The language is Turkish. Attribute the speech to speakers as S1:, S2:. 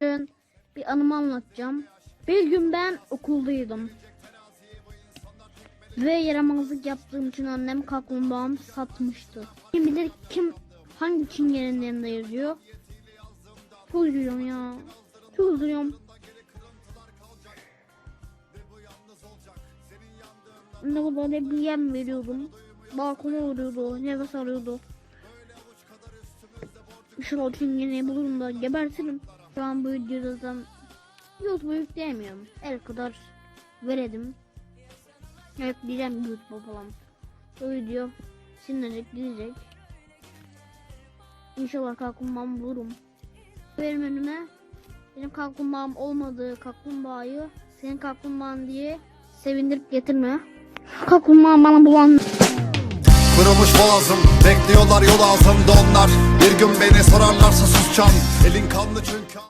S1: Bugün bir anımı anlatacağım. Bir gün ben okuldaydım. Ve yaramazlık yaptığım için annem kaplumbağamı satmıştı. Kim bilir kim hangi çingenenin yanında yazıyor. Çok üzülüyorum ya. Çok üzülüyorum. Ne kadar bir yem veriyordum. Balkona vuruyordu, nefes alıyordu. İnşallah çingeneyi bulurum da gebertirim. Şu an bu videodan YouTube'a yükleyemiyorum. El kadar veredim. Yükleyeceğim YouTube'a falan. Bu video silinecek gidecek. İnşallah kaplumbağamı bulurum. Benim önüme benim kaplumbağam olmadığı kaplumbağayı senin kaplumbağan diye sevindirip getirme. Kaplumbağa bana bulan
S2: Kırılmış boğazım Bekliyorlar yol ağzımda onlar. Bir gün beni sorarlarsa susacağım. Elin kanlı çünkü